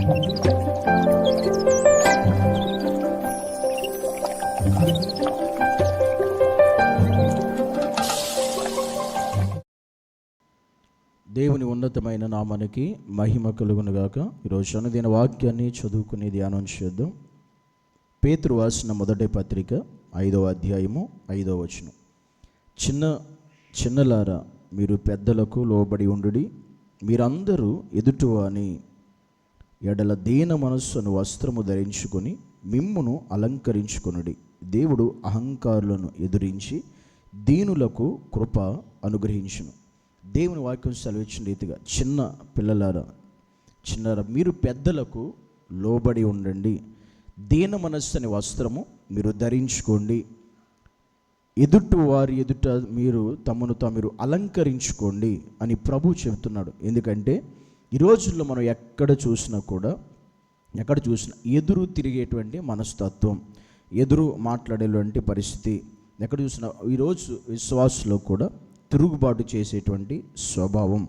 దేవుని ఉన్నతమైన నామానికి మహిమ కలుగునుగాక. ఈరోజు అనుదిన వాక్యాన్ని చదువుకుని ధ్యానం చేద్దాం. పేతురు వాసిన మొదటి పత్రిక ఐదవ అధ్యాయము ఐదవ వచనం. చిన్న చిన్నలారా మీరు పెద్దలకు లోబడి ఉండు మీరందరూ ఎదుటివాని ఎడల దీన మనస్సును వస్త్రము ధరించుకొని మిమ్మును అలంకరించుకొనుడి. దేవుడు అహంకారులను ఎదురించి దీనులకు కృప అనుగ్రహించును. దేవుని వాక్యం సెలవిచ్చిన రీతిగా చిన్న పిల్లలారా చిన్నారా మీరు పెద్దలకు లోబడి ఉండండి. దీన మనస్సు అనే వస్త్రము మీరు ధరించుకోండి. ఎదుటి వారి ఎదుట మీరు తమను తాము అలంకరించుకోండి అని ప్రభు చెబుతున్నాడు. ఎందుకంటే ఈ రోజుల్లో మనం ఎక్కడ చూసినా కూడా ఎక్కడ చూసినా ఎదురు తిరిగేటువంటి మనస్తత్వం ఎదురు మాట్లాడేటువంటి పరిస్థితి ఎక్కడ చూసినా ఈరోజు విశ్వాసులో కూడా తిరుగుబాటు చేసేటువంటి స్వభావం.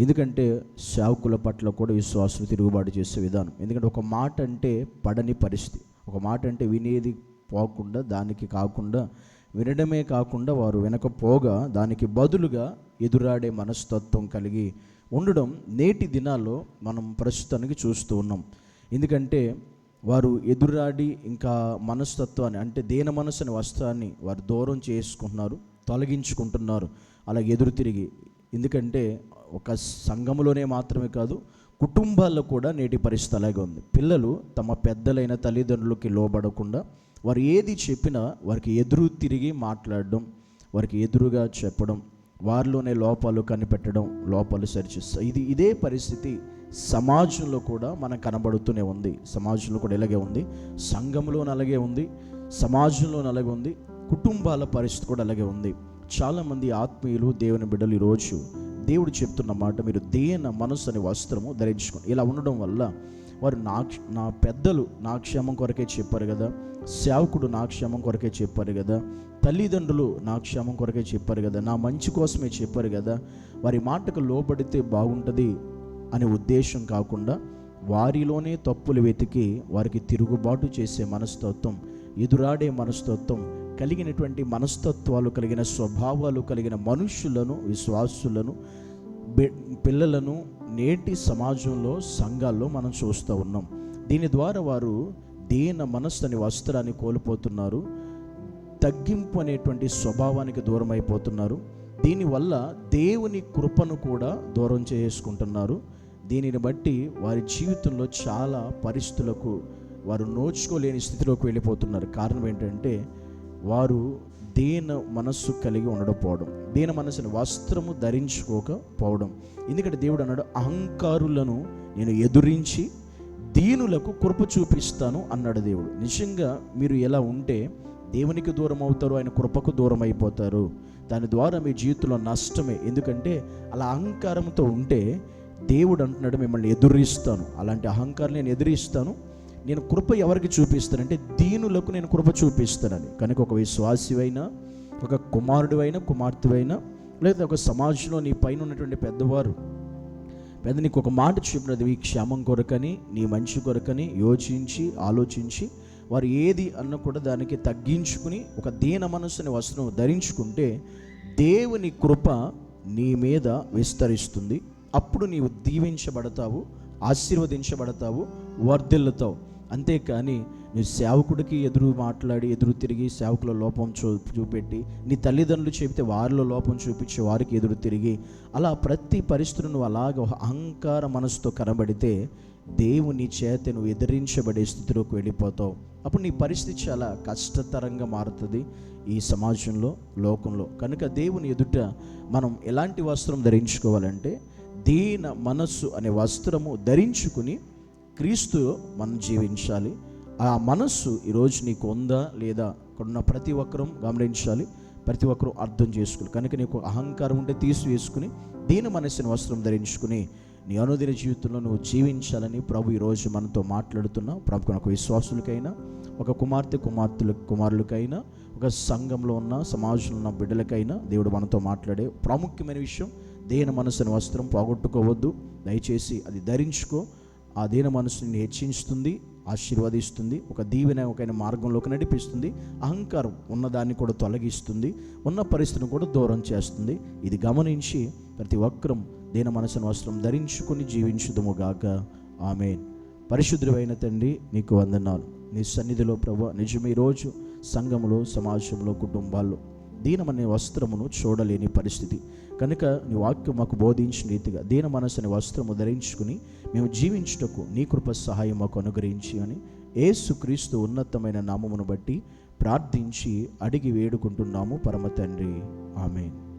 ఎందుకంటే సేవకుల పట్ల కూడా విశ్వాసులు తిరుగుబాటు చేసే విధానం. ఎందుకంటే ఒక మాట అంటే పడని పరిస్థితి. ఒక మాట అంటే వినేది పోకుండా దానికి కాకుండా వినడమే కాకుండా వారు వినకపోగా దానికి బదులుగా ఎదురాడే మనస్తత్వం కలిగి ఉండడం నేటి దినాల్లో మనం ప్రస్తుతానికి చూస్తూ ఉన్నాం. ఎందుకంటే వారు ఎదురాడి ఇంకా మనస్తత్వాన్ని అంటే దేన మనసు అనే వస్త్రాన్ని వారు దూరం చేసుకుంటున్నారు తొలగించుకుంటున్నారు అలా ఎదురు తిరిగి. ఎందుకంటే ఒక సంఘములోనే మాత్రమే కాదు కుటుంబాల్లో కూడా నేటి పరిస్థితి అలాగే ఉంది. పిల్లలు తమ పెద్దలైన తల్లిదండ్రులకి లోబడకుండా వారు ఏది చెప్పినా వారికి ఎదురు తిరిగి మాట్లాడడం వారికి ఎదురుగా చెప్పడం వారిలోనే లోపాలు కనిపెట్టడం లోపాలు సరిచేస్తాయి. ఇది ఇదే పరిస్థితి సమాజంలో కూడా మనకు కనబడుతూనే ఉంది. సమాజంలో కూడా ఇలాగే ఉంది. సంఘంలో అలాగే ఉంది. సమాజంలో అలాగే ఉంది. కుటుంబాల పరిస్థితి కూడా అలాగే ఉంది. చాలామంది ఆత్మీయులు దేవుని బిడ్డలు ఈరోజు దేవుడు చెప్తున్న మాట మీరు దేన మనసు అనే వస్త్రము ధరించుకోండి. ఇలా ఉండడం వల్ల వారు నా నా పెద్దలు నా క్షేమం కొరకే చెప్పారు కదా. సేవకుడు నా క్షేమం కొరకే చెప్పారు కదా. తల్లిదండ్రులు నా క్షేమం కొరకే చెప్పారు కదా. నా మంచి కోసమే చెప్పారు కదా. వారి మాటకు లోబడితే బాగుంటుంది అనే ఉద్దేశం కాకుండా వారిలోనే తప్పులు వెతికి వారికి తిరుగుబాటు చేసే మనస్తత్వం ఎదురాడే మనస్తత్వం కలిగినటువంటి మనస్తత్వాలు కలిగిన స్వభావాలు కలిగిన మనుషులను విశ్వాసులను పిల్లలను నేటి సమాజంలో సంఘాల్లో మనం చూస్తూ ఉన్నాం. దీని ద్వారా వారు దీన మనస్సు వస్త్రాన్ని కోల్పోతున్నారు. తగ్గింపు అనేటువంటి స్వభావానికి దూరం అయిపోతున్నారు. దీనివల్ల దేవుని కృపను కూడా దూరం చేసుకుంటున్నారు. దీనిని బట్టి వారి జీవితంలో చాలా పరిస్థితులకు వారు నోచుకోలేని స్థితిలోకి వెళ్ళిపోతున్నారు. కారణం ఏంటంటే వారు దీన మనస్సు కలిగి ఉండకపోవడం. దీన మనస్సుని వస్త్రము ధరించుకోకపోవడం. ఎందుకంటే దేవుడు అన్నాడు అహంకారులను నేను ఎదురించి దీనులకు కృప చూపిస్తాను అన్నాడు దేవుడు. నిజంగా మీరు ఎలా ఉంటే దేవునికి దూరం అవుతారు ఆయన కృపకు దూరం అయిపోతారు. దాని ద్వారా మీ జీవితంలో నష్టమే. ఎందుకంటే అలా అహంకారంతో ఉంటే దేవుడు అంటున్నాడు మిమ్మల్ని ఎదురిస్తాను. అలాంటి అహంకారం నేను ఎదురిస్తాను. నేను కృప ఎవరికి చూపిస్తానంటే దీనులకు నేను కృప చూపిస్తానని. కనుక ఒక విశ్వాసివైనా ఒక కుమారుడివైనా కుమార్తెవైనా లేదా ఒక సమాజంలో నీ పైన ఉన్నటువంటి పెద్దవారు పెద్ద నీకు ఒక మాట చెప్పినది మీ క్షేమం కొరకని నీ మంచి కొరకని యోచించి ఆలోచించి వారు ఏది అన్న కూడా దానికి తగ్గించుకుని ఒక దీన మనస్సుని వస్త్రం ధరించుకుంటే దేవుని కృప నీ మీద విస్తరిస్తుంది. అప్పుడు నీవు దీవించబడతావు ఆశీర్వదించబడతావు వర్ధిల్లుతావు. అంతేకాని నువ్వు సేవకుడికి ఎదురు మాట్లాడి ఎదురు తిరిగి సేవకుల లోపం చూ చూపెట్టి నీ తల్లిదండ్రులు చెబితే వారిలో లోపం చూపించి వారికి ఎదురు తిరిగి అలా ప్రతి పరిస్థితులు నువ్వు అలాగ అహంకార మనసుతో కనబడితే దేవుని చేత నువ్వు ఎదిరించబడే స్థితిలోకి వెళ్ళిపోతావు. అప్పుడు నీ పరిస్థితి చాలా కష్టతరంగా మారుతుంది ఈ సమాజంలో లోకంలో. కనుక దేవుని ఎదుట మనం ఎలాంటి వస్త్రం ధరించుకోవాలంటే దీన మనస్సు అనే వస్త్రము ధరించుకుని క్రీస్తు మనం జీవించాలి. ఆ మనస్సు ఈరోజు నీకు ఉందా లేదా అక్కడున్న ఉన్న ప్రతి ఒక్కరూ గమనించాలి. ప్రతి ఒక్కరూ అర్థం చేసుకోవాలి కనుక నీకు అహంకారం ఉంటే తీసివేసుకుని దీని మనస్సుని వస్త్రం ధరించుకుని నీ అనుదిన జీవితంలో నువ్వు జీవించాలని ప్రభు ఈరోజు మనతో మాట్లాడుతున్నా ప్రభు ఒక విశ్వాసులకైనా ఒక కుమార్తె కుమార్తెల కుమారులకైనా ఒక సంఘంలో ఉన్న సమాజంలో ఉన్న బిడ్డలకైనా దేవుడు మనతో మాట్లాడే ప్రాముఖ్యమైన విషయం దేని మనసుని వస్త్రం పోగొట్టుకోవద్దు. దయచేసి అది ధరించుకో. ఆ దీన మనసుని హెచ్చించుతుంది ఆశీర్వదిస్తుంది ఒక దీవెన ఒక మార్గంలోకి నడిపిస్తుంది అహంకారం ఉన్నదాన్ని కూడా తొలగిస్తుంది ఉన్న పరిస్థితిని కూడా దూరం చేస్తుంది. ఇది గమనించి ప్రతి ఒక్కరం దీన మనసును వస్త్రం ధరించుకుని జీవించుదుముగాక ఆమె పరిశుద్ధుడైన తండ్రి నీకు వందనాలు. నీ సన్నిధిలో ప్రభు నిజమే రోజు సంఘములో సమాజంలో కుటుంబాల్లో దీనమనే వస్త్రమును చూడలేని పరిస్థితి. కనుక నీ వాక్యం మాకు బోధించిన రీతిగా దీన మనసుని వస్త్రము ధరించుకుని మేము జీవించుటకు నీ కృప సహాయం మాకు అనుగ్రహించి అని ఏసుక్రీస్తు ఉన్నతమైన నామమును బట్టి ప్రార్థించి అడిగి వేడుకుంటున్నాము పరమ తండ్రి ఆమెన్.